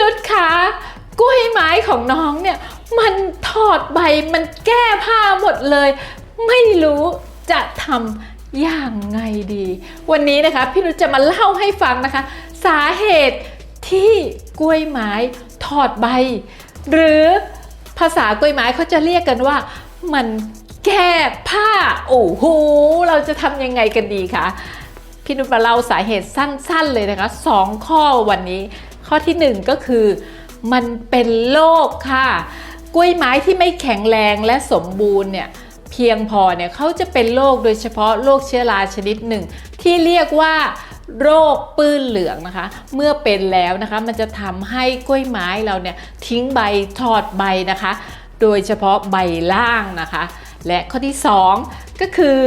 นุชคะ กล้วยไม้ของน้องเนี่ย มันถอดใบมันแก้ผ้าหมดเลย ไม่รู้จะทำอย่างไงดี วันนี้นะคะ พี่นุชจะมาเล่าให้ฟังนะคะ สาเหตุที่กล้วยไม้ถอดใบ หรือภาษากล้วยไม้เขาจะเรียกกันว่ามันแก้ผ้าโอ้โหเราจะทำยังไงกันดีคะพี่นุชมาเล่าสาเหตุสั้น ๆ เลยนะคะสองข้อวันนี้ ข้อที่หนึ่งก็คือมันเป็นโรคค่ะ กล้วยไม้ที่ไม่แข็งแรงและสมบูรณ์เนี่ยเพียงพอเนี่ยเขาจะเป็นโรคโดยเฉพาะโรคเชื้อราชนิดหนึ่ง ที่เรียกว่าโรคปื้นเหลืองนะคะ เมื่อเป็นแล้วนะคะมันจะทำให้กล้วยไม้เราเนี่ยทิ้งใบถอดใบนะคะ โดยเฉพาะใบล่างนะคะ และข้อที่ 2 ก็คือ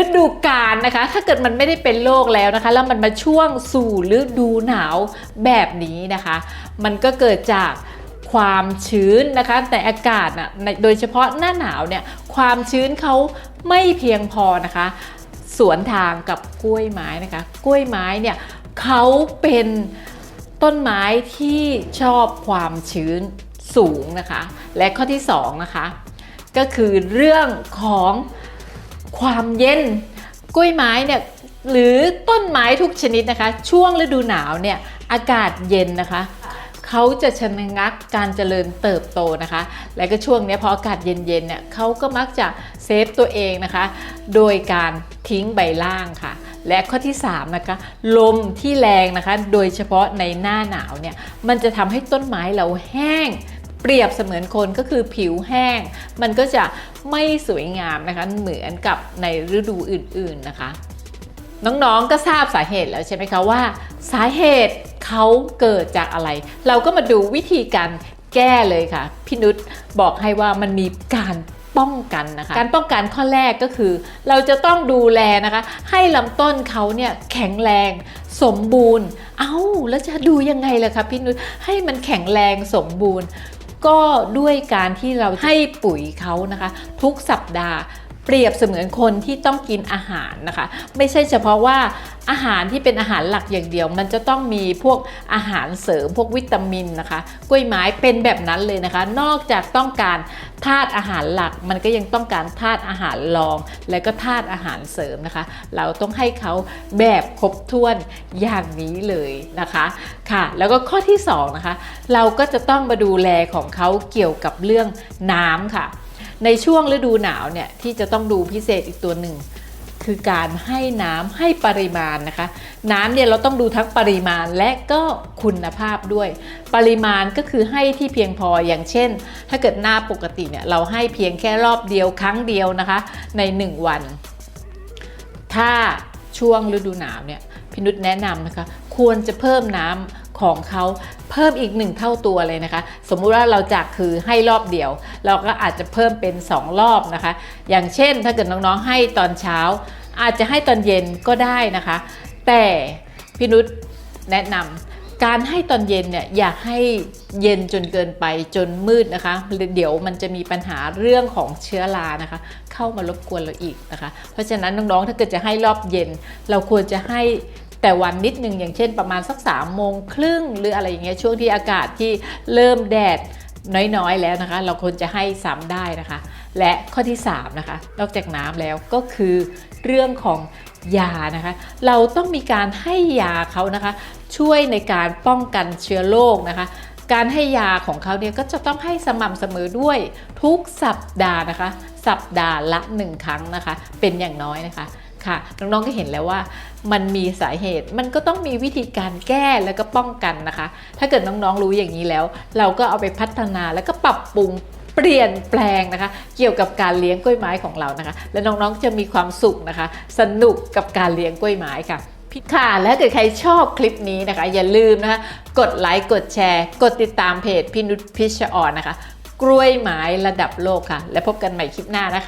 ฤดูกาลนะคะ ถ้าเกิดมันไม่ได้เป็นโรคแล้วนะคะ แล้วมันมาช่วงสู่ฤดูหนาวแบบนี้นะคะ มันก็เกิดจากความชื้นนะคะแต่อากาศน่ะโดยเฉพาะหน้าหนาวเนี่ยความชื้นเขาไม่เพียงพอนะคะ สวนทางกับกล้วยไม้นะคะ กล้วยไม้เนี่ยเขาเป็นต้นไม้ที่ชอบความชื้นสูงนะคะ และข้อที่สองนะคะ ก็คือเรื่องของความเย็นกล้วยไม้เนี่ยหรือต้นไม้ทุกชนิดนะคะ ช่วงฤดูหนาวเนี่ยอากาศเย็นนะคะเขาจะชะงักการเจริญเติบโตนะคะ และก็ช่วงนี้พออากาศเย็นๆเนี่ยเขาก็มักจะเซฟตัวเองนะคะ โดยการทิ้งใบล่างค่ะ และข้อที่3นะคะลมที่แรงนะคะ โดยเฉพาะในหน้าหนาวเนี่ยมันจะทำให้ต้นไม้เราแห้ง เปรียบเสมือนคนก็คือผิวแห้ง มันก็จะไม่สวยงามนะคะเหมือนกับในฤดูอื่นๆนะคะ น้องๆก็ทราบสาเหตุแล้วใช่ไหมคะว่า สาเหตุเขาเกิดจากอะไร เราก็มาดูวิธีการแก้เลยค่ะพี่นุชบอกให้ว่ามันมีการป้องกันนะคะการป้องกันข้อแรกก็คือ เราจะต้องดูแลนะคะ ให้ลำต้นเขาเนี่ยแข็งแรง สมบูรณ์ เอ้าแล้วจะดูยังไงล่ะคะพี่นุชให้มันแข็งแรงสมบูรณ์ ก็ด้วยการที่เราให้ปุ๋ยเขานะคะ ทุกสัปดาห์ เปรียบเสมือนคนที่ต้องกินอาหารนะคะ ไม่ใช่เฉพาะว่าอาหารที่เป็นอาหารหลักอย่างเดียว มันจะต้องมีพวกอาหารเสริมพวกวิตามินนะคะ กล้วยไม้เป็นแบบนั้นเลยนะคะ นอกจากต้องการธาตุอาหารหลัก มันก็ยังต้องการธาตุอาหารรอง และก็ธาตุอาหารเสริมนะคะ เราต้องให้เขาแบบครบถ้วนอย่างนี้เลยนะคะค่ะ แล้วก็ข้อที่สองนะคะเราก็จะต้องมาดูแลของเขาเกี่ยวกับเรื่องน้ำค่ะ ในช่วงฤดูหนาวเนี่ยที่จะต้องดูพิเศษอีกตัวหนึ่งคือการให้น้ำให้ปริมาณนะคะ น้ำเนี่ยเราต้องดูทั้งปริมาณและก็คุณภาพด้วย ปริมาณก็คือให้ที่เพียงพออย่างเช่น ถ้าเกิดหน้าปกติเนี่ยเราให้เพียงแค่รอบเดียวครั้งเดียวนะคะ ใน 1 วัน ถ้า ช่วงฤดูหนาวเนี่ยพินุษแนะนำนะคะควรจะเพิ่มน้ำของเขาเพิ่มอีกหนึ่งเท่าตัวเลยนะคะ สมมุติว่าเราจากคือให้รอบเดียว เราก็อาจจะเพิ่มเป็น 2 รอบนะคะ อย่างเช่นถ้าเกิดน้องๆให้ตอนเช้า อาจจะให้ตอนเย็นก็ได้นะคะ แต่พินุษแนะนำ การให้ตอนเย็นเนี่ยอย่าให้เย็นจนเกินไปจนมืดนะคะ เดี๋ยวมันจะมีปัญหาเรื่องของเชื้อรานะคะ เข้ามารบกวนเราอีกนะคะ เพราะฉะนั้นน้องๆถ้าเกิดจะให้รอบเย็น เราควรจะให้แต่วันนิดนึงอย่างเช่นประมาณสัก3ามโมงครึ่งหรืออะไรอย่างเงี้ยช่วงที่อากาศที่เริ่มแดด น้อยๆแล้วนะคะ เราควรจะให้ซ้ำได้นะคะ และข้อที่3นะคะนอกจากน้ำแล้วก็คือเรื่องของยานะคะ เราต้องมีการให้ยาเขานะคะ ช่วยในการป้องกันเชื้อโรคนะคะ การให้ยาของเขาเนี่ยก็จะต้องให้สม่ำเสมอด้วยทุกสัปดาห์นะคะ สัปดาห์ละ 1 ครั้งนะคะ เป็นอย่างน้อยนะคะ ค่ะน้องๆก็เห็นแล้วว่ามันมีสาเหตุ มันก็ต้องมีวิธีการแก้แล้วก็ป้องกันนะคะ ถ้าเกิดน้องๆรู้อย่างนี้แล้ว เราก็เอาไปพัฒนาแล้วก็ปรับปรุงเปลี่ยนแปลงนะคะ เกี่ยวกับการเลี้ยงกล้วยไม้ของเรานะคะ และน้องๆจะมีความสุขนะคะ สนุกกับการเลี้ยงกล้วยไม้ค่ะพิค่ะ และถ้าเกิดใครชอบคลิปนี้นะคะ อย่าลืมนะคะ กดไลค์กดแชร์ กดติดตามเพจพี่นุชพิชออนนะคะ กล้วยไม้ระดับโลกค่ะ และพบกันใหม่คลิปหน้านะคะ